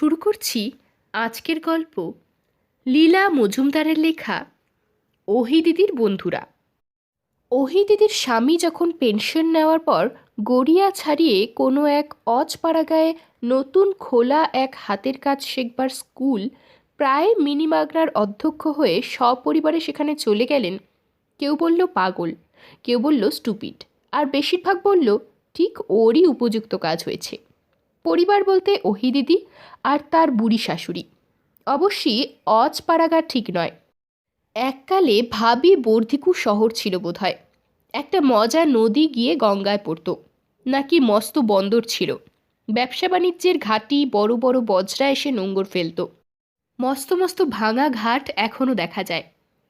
শুরু করছি আজকের গল্প লীলা মজুমদারের লেখা ওহি দিদির বন্ধুরা। ওহি দিদির স্বামী যখন পেনশন নেওয়ার পর গড়িয়া ছাড়িয়ে কোনো এক অজপাড়াগায়ে নতুন খোলা এক হাতের কাজ শেখবার স্কুল প্রায় মিনিমাগরার অধ্যক্ষ হয়ে সপরিবারে সেখানে চলে গেলেন, কেউ বলল পাগল, কেউ বলল স্টুপিড, আর বেশিরভাগ বলল ঠিক ওরই উপযুক্ত কাজ হয়েছে। পরিবার বলতে ওহি দিদি আর তার বুড়ি শাশুড়ি। অবশ্যই অজ পাড়াগার ঠিক নয়। এককালে ভাবি বর্ধিকু শহর ছিল বোধহয়। একটা মজা নদী গিয়ে গঙ্গায় পড়তো। নাকি মস্ত বন্দর ছিল। ব্যবসা বাণিজ্যের ঘাটি বড় বড় বজরা এসে নোঙ্গর ফেলতো। মস্ত মস্ত ভাঙা ঘাট এখনও দেখা যায়।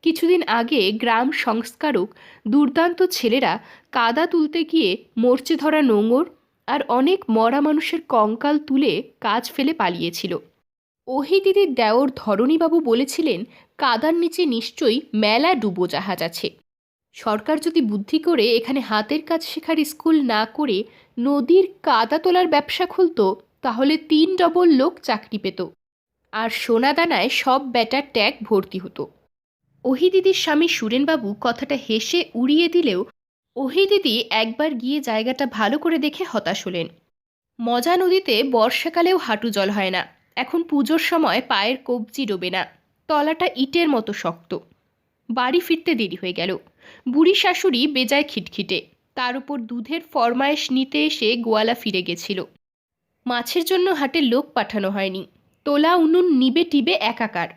কিছুদিন আগে গ্রাম সংস্কারক দুর্দান্ত ছেলেরা কাদা তুলতে গিয়ে মরচে ধরা নোঙর আর অনেক মরা মানুষের কঙ্কাল তুলে কাজ ফেলে পালিয়েছিল। ওহি দিদির দেওর ধরণীবাবু বলেছিলেন, কাদার নিচে নিশ্চয়ই মেলা ডুবো জাহাজ আছে। সরকার যদি বুদ্ধি করে এখানে হাতের কাজ শেখার স্কুল না করে নদীর কাদা তোলার ব্যবসা খুলতো, তাহলে তিন ডবল লোক চাকরি পেত। আর সোনাদানায় সব ব্যাটার ট্যাগ ভর্তি হতো। ওহি দিদির স্বামী সুরেনবাবু কথাটা হেসে উড়িয়ে দিলেও ওহি দিদি একবার গিয়ে জায়গাটা ভালো করে দেখে হতাশ হলেন। মজা নদীতে বর্ষাকালেও হাঁটু জল হয় না। এখন পুজোর সময় পায়ের কবজি ডোবে না। তলাটা ইটের মতো শক্ত। বাড়ি ফিরতে দেরি হয়ে গেল। বুড়ি শাশুড়ি বেজায় খিটখিটে। তার উপর দুধের ফরমায়েশ নিতে এসে গোয়ালা ফিরে গেছিল। মাছের জন্য হাটে লোক পাঠানো হয়নি। তোলা উনুন নিবে টিবে একাকার।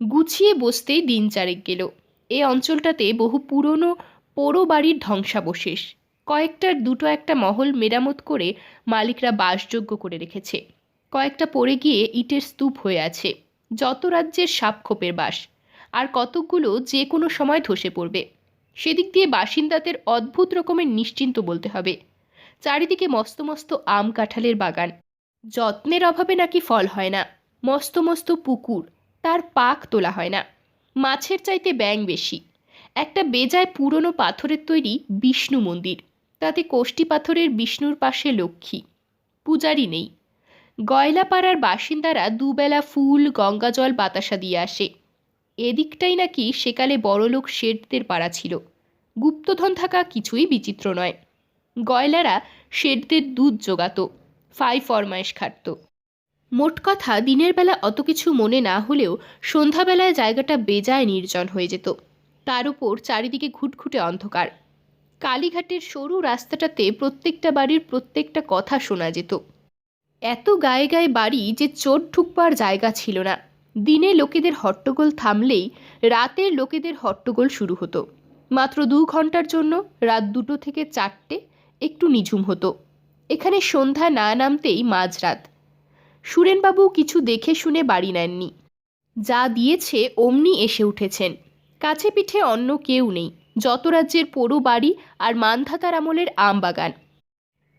গুছিয়ে বসতেই দিন চারেক গেল। এ অঞ্চলটাতে বহু পুরনো পোড়ো বাড়ির ধ্বংসাবশেষ। কয়েকটার দুটো একটা মহল মেরামত করে মালিকরা বাসযোগ্য করে রেখেছে। কয়েকটা পড়ে গিয়ে ইটের স্তূপ হয়ে আছে। যত রাজ্যের সাপখোপের বাস, আর কতকগুলো যে কোনো সময় ধসে পড়বে। সেদিক দিয়ে বাসিন্দাদের অদ্ভুত রকমের নিশ্চিন্ত বলতে হবে। চারিদিকে মস্ত মস্ত আম কাঁঠালের বাগান। যত্নের অভাবে নাকি ফল হয় না। মস্ত মস্ত পুকুর, তার পাক তোলা হয় না। মাছের চাইতে ব্যাং বেশি। একটা বেজায় পুরনো পাথরের তৈরি বিষ্ণু মন্দির। তাতে কোষ্টি পাথরের বিষ্ণুর পাশে লক্ষ্মী। পূজারি নেই। গয়লাপাড়ার বাসিন্দারা দুবেলা ফুল, গঙ্গাজল, বাতাসা দিয়ে আসে। এদিকটাই নাকি সেকালে বড়লোক শেঠদের পাড়া ছিল। গুপ্তধন থাকা কিছুই বিচিত্র নয়। গয়লারা শেঠদের দুধ জোগাতো, ফাই ফরমায়েশ খাটত। মোট কথা, দিনের বেলা অত কিছু মনে না হলেও সন্ধ্যাবেলায় জায়গাটা বেজায় নির্জন হয়ে যেত। তার উপর চারিদিকে ঘুটঘুটে অন্ধকার। কালীঘাটের সরু রাস্তাটাতে প্রত্যেকটা বাড়ির প্রত্যেকটা কথা শোনা যেত। এত গায়ে গায়ে বাড়ি যে চোট ঢুকবার জায়গা ছিল না। দিনে লোকেদের হট্টগোল থামলেই রাতের লোকেদের হট্টগোল শুরু হতো। মাত্র দু ঘণ্টার জন্য রাত দুটো থেকে চারটে একটু নিঝুম হতো। এখানে সন্ধ্যা না নামতেই মাঝরাত। সুরেনবাবু কিছু দেখে শুনে বাড়ি নেননি। যা দিয়েছে অমনি এসে উঠেছেন। কাছে পিঠে অন্য কেউ নেই। যত রাজ্যের পোড়ো বাড়ি আর মানধাতার আমলের আম বাগান।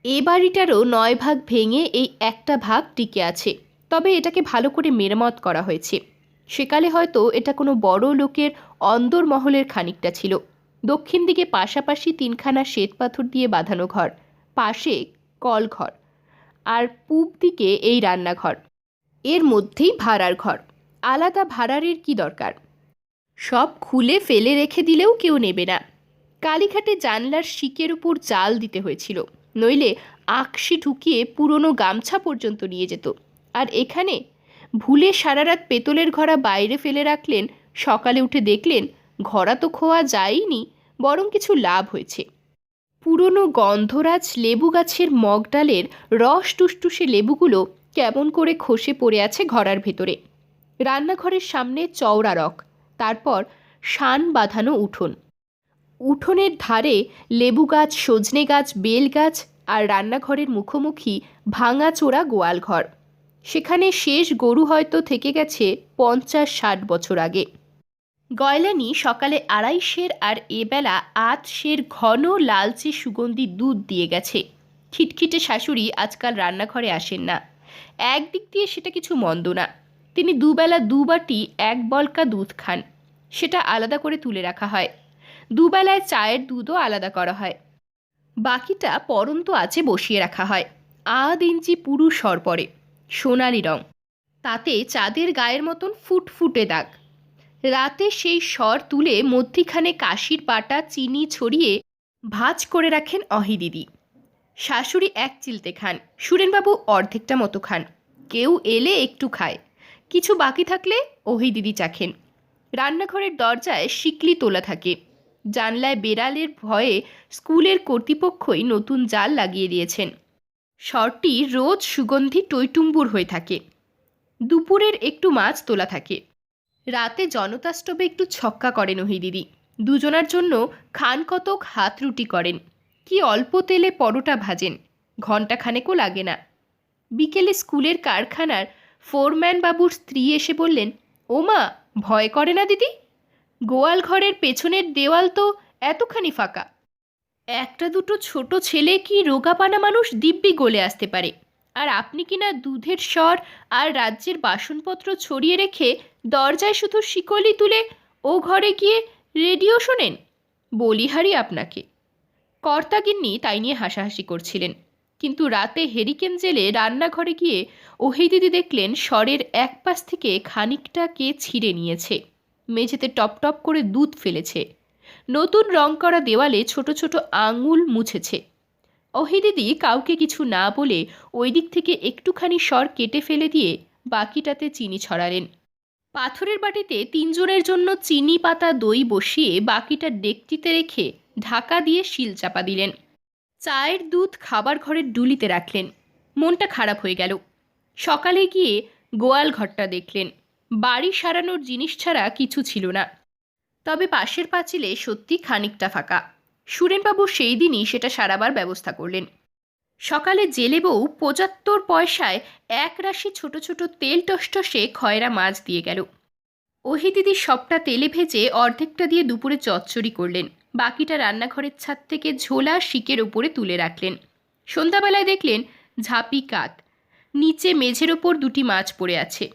এ বাড়িটারও নয় ভাগ ভেঙে এই একটা ভাগ টিকে আছে। তবে এটাকে ভালো করে মেরামত করা হয়েছে। সেকালে হয়তো এটা কোনো বড় লোকের অন্দর মহলের খানিকটা ছিল। দক্ষিণ দিকে পাশাপাশি তিনখানা শ্বেত পাথর দিয়ে বাঁধানো ঘর, পাশে কলঘর আর পূব দিকে এই রান্নাঘর। এর মধ্যেই ভাড়ার ঘর। আলাদা ভাড়ারের কি দরকার? সব খুলে ফেলে রেখে দিলেও কেউ নেবে না। কালীঘাটে জানলার শিকের উপর জাল দিতে হয়েছিল। নইলে আকশি ঢুকিয়ে পুরনো গামছা পর্যন্ত নিয়ে যেত। আর এখানে? ভুলে সারা রাত পেতলের ঘড়া বাইরে ফেলে রাখলেন, সকালে উঠে দেখলেন, ঘড়া তো খোয়া যায়নি, বরং কিছু লাভ হয়েছে। পুরনো গন্ধরাজ লেবু গাছের মগডালের রস টুসটুসে লেবুগুলো কেমন করে খসে পড়ে আছে ঘরার ভেতরে। রান্নাঘরের সামনে চওড়া রক। তারপর শান বাঁধানো উঠোন। উঠোনের ধারে লেবু গাছ, সজনে গাছ, বেল গাছ আর রান্নাঘরের মুখোমুখি ভাঙা চোরা গোয়াল ঘর। সেখানে শেষ গরু হয়তো থেকে গেছে পঞ্চাশ ষাট বছর আগে। গয়লানি সকালে আড়াই সের আর এবেলা আধ সের ঘন লালচে সুগন্ধি দুধ দিয়ে গেছে। খিটখিটে শাশুড়ি আজকাল রান্নাঘরে আসেন না। একদিক দিয়ে সেটা কিছু মন্দ না। তিনি দুবেলা দুবাটি এক বলকা দুধ খান। সেটা আলাদা করে তুলে রাখা হয়। দুবেলায় চায়ের দুধও আলাদা করা হয়। বাকিটা পরন্ত আছে বসিয়ে রাখা হয়। আধ ইঞ্চি পুরু সর পরে। সোনালি রং। তাতে চাঁদের গায়ের মতন ফুটফুটে দাগ। রাতে সেই স্বর তুলে মধ্যিখানে কাশির পাটা, চিনি ছড়িয়ে ভাজ করে রাখেন অহি দিদি। শাশুড়ি এক চিলতে খান। সুরেনবাবু অর্ধেকটা মতো খান। কেউ এলে একটু খায়। কিছু বাকি থাকলে ওহি দিদি চাখেন রান্নাঘরের দরজায় শিকলি তোলা থাকে। জানলায় বেড়ালের ভয়ে স্কুলের কর্তৃপক্ষই নতুন জাল লাগিয়ে দিয়েছেন। শরটি রোজ সুগন্ধি টইটুম্বুর হয়ে থাকে। দুপুরের একটু মাছ তোলা থাকে। রাতে জনতা স্টোভে একটু ছক্কা করেন ওহি দিদি। দুজনার জন্য খান কতক হাত রুটি করেন। কি অল্প তেলে পরোটা ভাজেন ঘণ্টা খানেকও লাগে না। বিকেলে স্কুলের কারখানার ফোরম্যান বাবুর স্ত্রী এসে বললেন, ওমা ভয় করে না, দিদি? গোয়াল ঘরের পেছনের দেওয়াল তো এতখানি ফাঁকা। একটা দুটো ছোট ছেলে কি রোগাপানা মানুষ দিব্যি গলে আসতে পারে? আর আপনি কি না দুধের স্বর আর রাজ্যের বাসনপত্র ছড়িয়ে রেখে দরজায় শুধু শিকলি তুলে ও ঘরে গিয়ে রেডিও শোনেন? বলিহারি আপনাকে। কর্তাগিন্নি তাই নিয়ে হাসাহাসি করছিলেন। কিন্তু রাতে হেরিকেন জেলে রান্নাঘরে গিয়ে ওহি দিদি দেখলেন স্বরের এক পাশ থেকে খানিকটা কে ছিঁড়ে নিয়েছে। মেঝেতে টপ টপ করে দুধ ফেলেছে। নতুন রং করা দেওয়ালে ছোট ছোট আঙুল মুছেছে। অহি দিদি কাউকে কিছু না বলে ওই দিক থেকে একটুখানি স্বর কেটে ফেলে দিয়ে বাকিটাতে চিনি ছড়ালেন। পাথরের বাটিতে তিনজনের জন্য চিনি পাতা দই বসিয়ে বাকিটা ডেকটিতে রেখে ঢাকা দিয়ে শিল চাপা দিলেন। চায়ের দুধ খাবার ঘরের ডুলিতে রাখলেন। মনটা খারাপ হয়ে গেল। সকালে গিয়ে গোয়াল ঘরটা দেখলেন। বাড়ি সারানোর জিনিস ছাড়া কিছু ছিল না। তবে পাশের পাঁচিলে সত্যি খানিকটা ফাঁকা। সুরেনবাবু সেই দিনই সেটা সারাবার ব্যবস্থা করলেন। সকালে জেলে বউ পঁচাত্তর পয়সায় এক রাশি ছোট ছোট তেল টসটসে খয়রা মাছ দিয়ে গেল। ওহি দিদি সবটা তেলে ভেজে অর্ধেকটা দিয়ে দুপুরে চচ্চড়ি করলেন। বাকিটা রান্নাঘরের ছাদ থেকে ঝোলা শিকের ওপরে তুলে রাখলেন। সন্ধ্যাবেলায় দেখলেন ঝাঁপি কাত। নিচে মেঝের ওপর দুটি মাছ পড়ে আছে।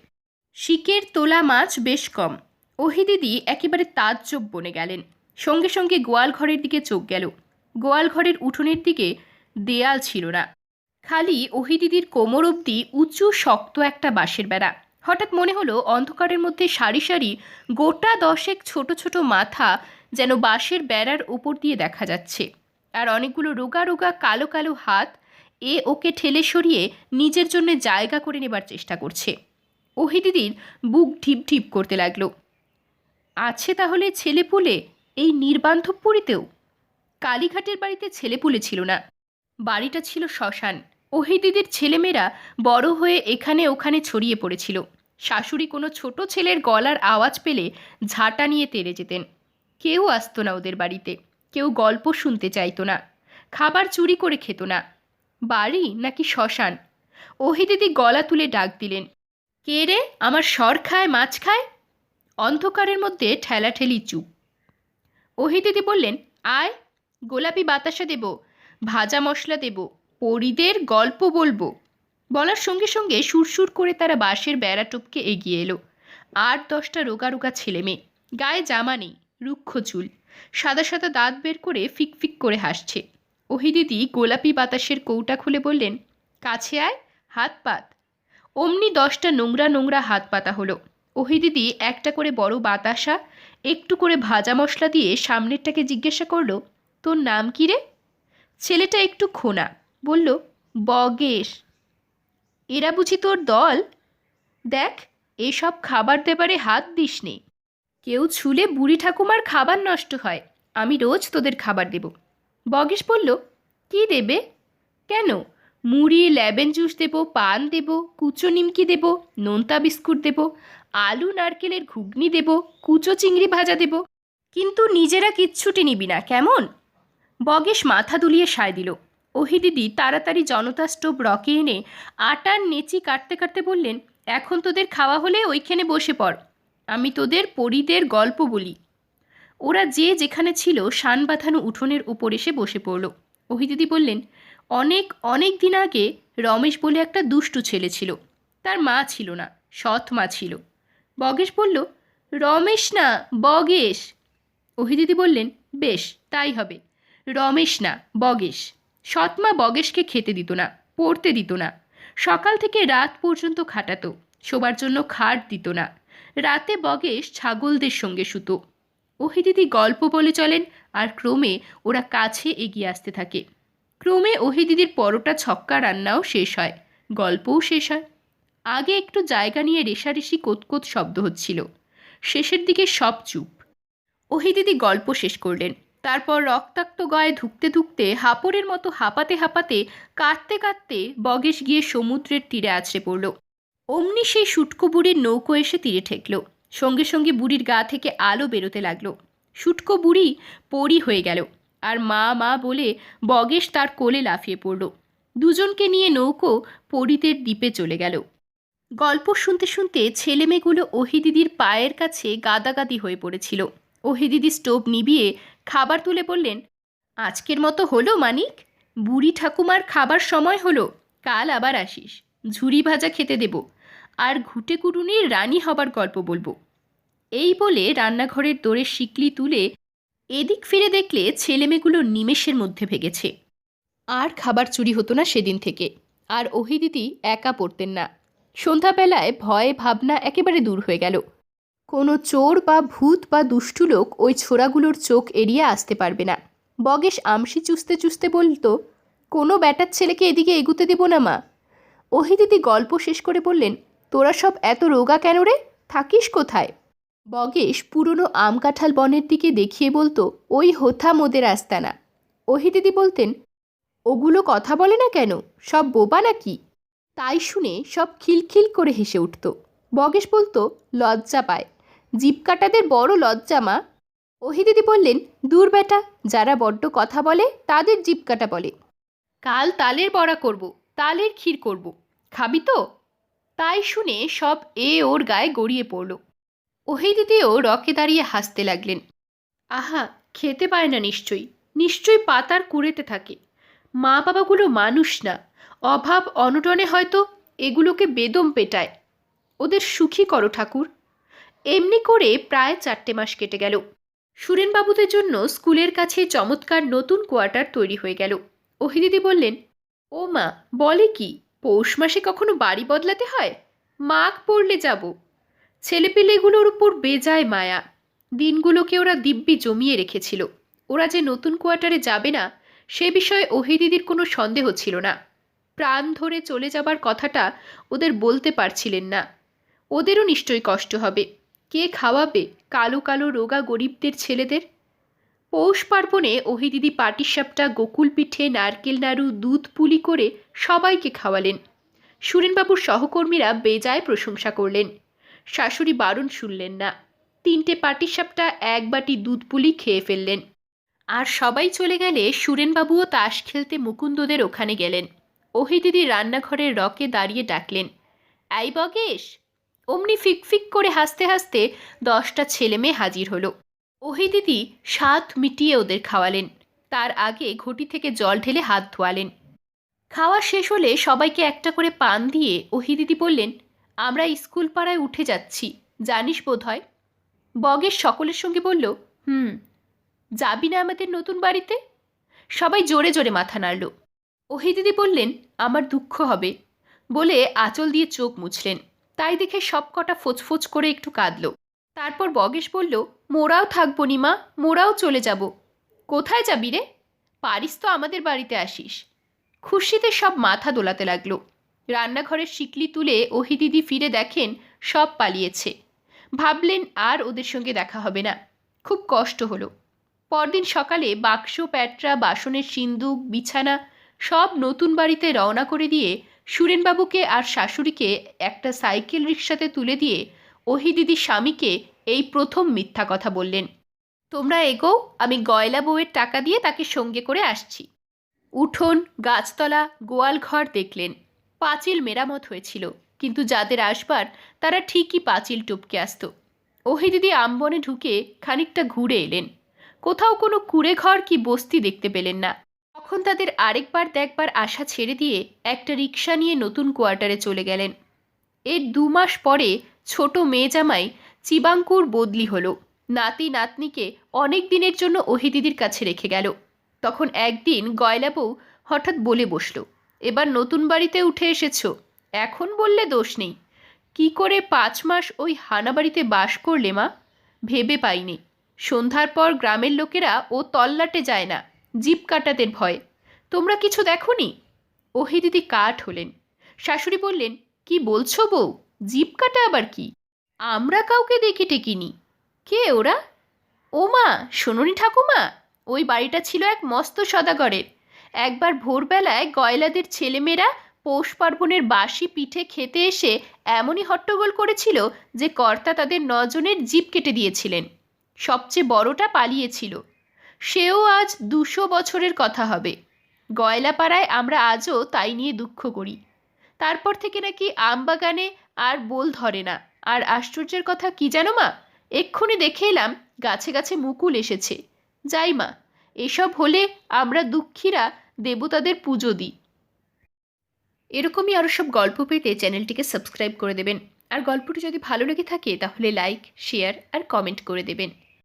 শিকের তোলা মাছ বেশ কম। ওহি দিদি একেবারে তাজ্জব বনে গেলেন। সঙ্গে সঙ্গে গোয়াল ঘরের দিকে চোখ গেল। গোয়াল ঘরের উঠোনের দিকে দেয়াল ছিল না। খালি ওহি দিদির কোমর অবধি উঁচু, শক্ত একটা বাঁশের বেড়া। হঠাৎ মনে হলো অন্ধকারের মধ্যে সারি সারি গোটা দশেক ছোট ছোট মাথা যেন বাঁশের বেড়ার উপর দিয়ে দেখা যাচ্ছে। আর অনেকগুলো রোগা রোগা কালো কালো হাত এ ওকে ঠেলে সরিয়ে নিজের জন্য জায়গা করে নেবার চেষ্টা করছে। ওহি দিদির বুক ঢিপ ঢিপ করতে লাগল। আছে তাহলে ছেলেপুলে এই নির্বান্ধবপুরীতেও কালীঘাটের বাড়িতে ছেলেপুলে ছিল না। বাড়িটা ছিল শ্মশান। ওহি দিদির ছেলেমেয়েরা বড় হয়ে এখানে ওখানে ছড়িয়ে পড়েছিল। শাশুড়ি কোনো ছোট ছেলের গলার আওয়াজ পেলে ঝাঁটা নিয়ে তেড়ে যেতেন। কেউ আসতো না ওদের বাড়িতে, কেউ গল্প শুনতে চাইতো না, খাবার চুরি করে খেত না। বাড়ি নাকি শ্মশান? ওহি দিদি গলা তুলে ডাক দিলেন, কে রে, আমার সর খায়, মাছ খায়? অন্ধকারের মধ্যে ঠেলাঠেলি চুপ। ওহি দিদি বললেন, আয়, গোলাপি বাতাসা দেব, ভাজা মশলা দেব, পরিদের গল্প বলব। বলার সঙ্গে সঙ্গে সুরসুর করে তারা বাঁশের বেড়া টপকে এগিয়ে এলো। আট দশটা রোগা রোগা ছেলে মেয়ে গায়ে জামা নেই। রুক্ষ চুল। সাদা সাদা দাঁত বের করে ফিকফিক করে হাসছে। ওহি দিদি গোলাপি বাতাসের কৌটা খুলে বললেন, কাছে আয়, হাত পাত। অমনি দশটা নোংরা নোংরা হাত পাতা হলো। ওহি দিদি একটা করে বড় বাতাসা, একটু করে ভাজা মশলা দিয়ে সামনেরটাকে জিজ্ঞাসা করল, তোর নাম কি রে? ছেলেটা একটু খোনা, বলল বগেশ এরা বুঝি তোর দল? দেখ, এসব খাবার দেবারে হাত দিস নে কেউ ছুলে বুড়ি ঠাকুমার খাবার নষ্ট হয়। আমি রোজ তোদের খাবার দেব। বগেশ বলল, কি দেবে? কেন? মুড়ি, লেবেন জুস দেব, পান দেব, কুচো নিমকি দেব, নোনতা বিস্কুট দেব, আলু, নারকেলের ঘুগনি দেব, কুচো চিংড়ি ভাজা দেব। কিন্তু নিজেরা কিচ্ছুটি নিবি না, কেমন? বগেশ মাথা দুলিয়ে সায় দিল। ওহি দিদি, তাড়াতাড়ি জনতা স্টোভ রকে এনে আটার নেচি কাটতে কাটতে বললেন, এখন তোদের খাওয়া হলে ওইখানে বসে পড়। আমি তোদের পরিদের গল্প বলি। ওরা যে যেখানে ছিল শান বাঁধানো উঠোনের উপর এসে বসে পড়ল। অহিদিদি বললেন, অনেক অনেক দিন আগে রমেশ বলে একটা দুষ্টু ছেলে ছিল। তার মা ছিল না, সৎ মা ছিল। বগেশ বলল, রমেশ না, বগেশ। অহিদিদি বললেন, বেশ, তাই হবে। রমেশ না, বগেশ। সৎমা বগেশকে খেতে দিত না, পড়তে দিত না। সকাল থেকে রাত পর্যন্ত খাটাতো, শোবার জন্য খাট দিত না। রাতে বগেশ ছাগলদের সঙ্গে শুতো। ওহি দিদি গল্প বলে চলেন আর ক্রমে ওরা কাছে এগিয়ে আসতে থাকে। ক্রমে ওহি দিদির পরোটা, ছক্কা রান্নাও শেষ হয়, গল্পও শেষ হয়। আগে একটু জায়গা নিয়ে রেশারেশি কোতকোত শব্দ হচ্ছিল। শেষের দিকে সব চুপ। ওহি দিদি গল্প শেষ করলেন। তারপর রক্তাক্ত গায়ে ধুকতে ধুকতে হাপড়ের মতো হাঁপাতে হাঁপাতে কাঁদতে কাঁদতে বগেশ গিয়ে সমুদ্রের তীরে আছড়ে পড়ল। অমনি সেই শুটকো বুড়ির নৌকো এসে তীরে ঠেকল। সঙ্গে সঙ্গে বুড়ির গা থেকে আলো বেরোতে লাগল। শুটকো বুড়ি পরি হয়ে গেল আর মা মা বলে বগেশ তার কোলে লাফিয়ে পড়ল। দুজনকে নিয়ে নৌকো পরিতের দ্বীপে চলে গেল। গল্প শুনতে শুনতে ছেলেমেয়েগুলো দিদির পায়ের কাছে গাদাগাদি হয়ে পড়েছিল। ওহি দিদি স্টোভ নিভিয়ে খাবার তুলে বললেন, আজকের মতো হলো মানিক? বুড়ি ঠাকুমার খাবার সময় হলো। কাল আবার আসিস। ঝুরি ভাজা খেতে দেব। আর ঘুটে কুটুনির রানী হবার গল্প বলব। এই বলে রান্নাঘরের দোরে শিকলি তুলে এদিক ফিরে দেখলে ছেলেমেয়েগুলো নিমেষের মধ্যে ভেগেছে। আর খাবার চুরি হতো না সেদিন থেকে। আর ওহি দিদি একা পড়তেন না। সন্ধ্যাবেলায় ভয়ে ভাবনা একেবারে দূর হয়ে গেল। কোনো চোর বা ভূত বা দুষ্টু লোক ওই ছোড়াগুলোর চোখ এড়িয়ে আসতে পারবে না। বগেশ আমসি চুষতে চুষতে বলতো কোনো ব্যাটার ছেলেকে এদিকে এগুতে দেব না মা? ওহি দিদি গল্প শেষ করে বললেন তোরা সব এত রোগা কেন রে? থাকিস কোথায়? বগেশ পুরনো আম কাঁঠাল বনের দিকে দেখিয়ে বলতো, ওই হোথা মোদের আস্তানা। ওহি দিদি বলতেন, ওগুলো কথা বলে না কেন? সব বোবা নাকি? তাই শুনে সব খিলখিল করে হেসে উঠত। বগেশ বলতো, লজ্জা পায়। জিপ কাটাদের বড় লজ্জা, মা। ওহি দিদি বললেন, দূর বেটা, যারা বড্ড কথা বলে, তাদের জিপ কাটা বলে। কাল তালের বড়া করব, তালের ক্ষীর করব। খাবি তো? তাই শুনে সব এ ওর গায়ে গড়িয়ে পড়ল। ওহি দিদিও রকে দাঁড়িয়ে হাসতে লাগলেন। আহা, খেতে পায় না নিশ্চয়ই। নিশ্চয়ই পাতার কুড়েতে থাকে। মা বাবাগুলো মানুষ না। অভাব অনটনে হয়তো এগুলোকে বেদম পেটায়। ওদের সুখী করো ঠাকুর। এমনি করে প্রায় চারটে মাস কেটে গেল। সুরেনবাবুদের জন্য স্কুলের কাছে চমৎকার নতুন কোয়ার্টার তৈরি হয়ে গেল। ওহিদিদি বললেন, ও মা, বলে কি? পৌষ মাসে কখনো বাড়ি বদলাতে হয়? মাঘ পড়লে যাব। ছেলেপিলেগুলোর উপর বেজায় মায়া। দিনগুলোকে ওরা দিব্যি জমিয়ে রেখেছিল। ওরা যে নতুন কোয়ার্টারে যাবে না, সে বিষয়ে ওহিদিদির কোনো সন্দেহ ছিল না। প্রাণ ধরে চলে যাবার কথাটা ওদের বলতে পারছিলেন না। ওদেরও নিশ্চয়ই কষ্ট হবে। কে খাওয়াবে? কালো কালো রোগা গরিবদের ছেলেদের? পৌষ পার্বণে ওহিদিদি পাটিসাপটা গোকুল পিঠে নারকেল নাড়ু, দুধ পুলি করে সবাইকে খাওয়ালেন। সুরেনবাবুর সহকর্মীরা বেজায় প্রশংসা করলেন। শাশুড়ি বারণ শুনলেন না। তিনটে পাটিসাপটা, এক বাটি দুধ পুলি খেয়ে ফেললেন। আর সবাই চলে গেলে সুরেনবাবুও তাস খেলতে মুকুন্দদের ওখানে গেলেন। ওহি দিদি রান্নাঘরের রকে দাঁড়িয়ে ডাকলেন আই বগেশ অমনি ফিকফিক করে হাসতে হাসতে দশটা ছেলে মেয়ে হাজির হলো। ওহি দিদি, স্বাদ মিটিয়ে ওদের খাওয়ালেন। তার আগে ঘটি থেকে জল ঢেলে হাত ধোয়ালেন। খাওয়া শেষ হলে সবাইকে একটা করে পান দিয়ে ওহি দিদি বললেন, আমরা স্কুল পাড়ায় উঠে যাচ্ছি। জানিস বোধ হয় বগের সকলের সঙ্গে বলল, হুম। যাবি না আমাদের নতুন বাড়িতে? সবাই জোরে জোরে মাথা নাড়ল। ওহি দিদি বললেন, আমার দুঃখ হবে। বলে আঁচল দিয়ে চোখ মুছলেন। তাই দেখে সব কটা ফোচফোচ করে একটু কাঁদল। তারপর বগেশ বলল, মোরাও থাকব নিমা মোরাও চলে যাব। কোথায় যাবি রে? পারিস তো আমাদের বাড়িতে আসিস। খুশিতে সব মাথা দোলাতে লাগল। রান্নাঘরের শিকলি তুলে ওহি দিদি ফিরে দেখেন, সব পালিয়েছে। ভাবলেন আর ওদের সঙ্গে দেখা হবে না। খুব কষ্ট হলো। পরদিন সকালে বাক্স, প্যাটরা, বাসনের সিন্দুক, বিছানা সব নতুন বাড়িতে রওনা করে দিয়ে সুরেনবাবুকে আর শাশুড়িকে একটা সাইকেল রিক্সাতে তুলে দিয়ে ওহি দিদির স্বামীকে এই প্রথম মিথ্যা কথা বললেন। তোমরা এগো, আমি গয়লা বউয়ের টাকা দিয়ে তাকে সঙ্গে করে আসছি। উঠোন, গাছতলা গোয়াল ঘর দেখলেন। পাঁচিল মেরামত হয়েছিল, কিন্তু যাদের আসবার, তারা ঠিকই পাঁচিল টপকে আসত। ওহি দিদি আমবনে ঢুকে খানিকটা ঘুরে এলেন। কোথাও কোনো কুড়ে ঘর কি বস্তি দেখতে পেলেন না। তখন তাদের আরেকবার দেখবার আশা ছেড়ে দিয়ে একটা রিক্সা নিয়ে নতুন কোয়ার্টারে চলে গেলেন। এর দু মাস পরে ছোট মেয়ে জামাই চিবাঙ্কুর বদলি হলো। নাতি নাতনিকে অনেক দিনের জন্য ওহি দিদির কাছে রেখে গেল। তখন একদিন গয়লা বউ হঠাৎ বলে বসল, এবার নতুন বাড়িতে উঠে এসেছ, এখন বললে দোষ নেই। কি করে পাঁচ মাস ওই হানাবাড়িতে বাস করলে মা? ভেবে পাইনি। সন্ধ্যার পর গ্রামের লোকেরা ও তল্লাটে যায় না, জিপ কাটাদের ভয়। তোমরা কিছু দেখনি? ওহি দিদি কাঠ হলেন। শাশুড়ি বললেন, কি বলছো বউ? জিপ কাটা আবার কি? আমরা কাউকে দেখে টেকিনি। কে ওরা? ও মা শোনোনি ঠাকুমা? ওই বাড়িটা ছিল এক মস্ত সদাগরের। একবার ভোরবেলায় গয়লাদের ছেলেমেয়েরা পৌষ পার্বণের বাসি পিঠে খেতে এসে এমনই হট্টগোল করেছিল যে কর্তা তাদের নজনের জিপ কেটে দিয়েছিলেন। সবচেয়ে বড়টা পালিয়েছিল। সেও আজ দুশো বছরের কথা হবে। গয়লাপাড়ায় আমরা আজও তাই নিয়ে দুঃখ করি। তারপর থেকে নাকি আমবাগানে আর বোল ধরে না। আর আশ্চর্যের কথা কি জানো মা? এক্ষুনি দেখে এলাম গাছে গাছে মুকুল এসেছে। যাই মা, এসব হলে আমরা দুঃখীরা দেবতাদের পুজো দিই। এরকমই আরও সব গল্প পেতে চ্যানেলটিকে সাবস্ক্রাইব করে দেবেন। আর গল্পটি যদি ভালো লেগে থাকে তাহলে লাইক, শেয়ার আর কমেন্ট করে দেবেন।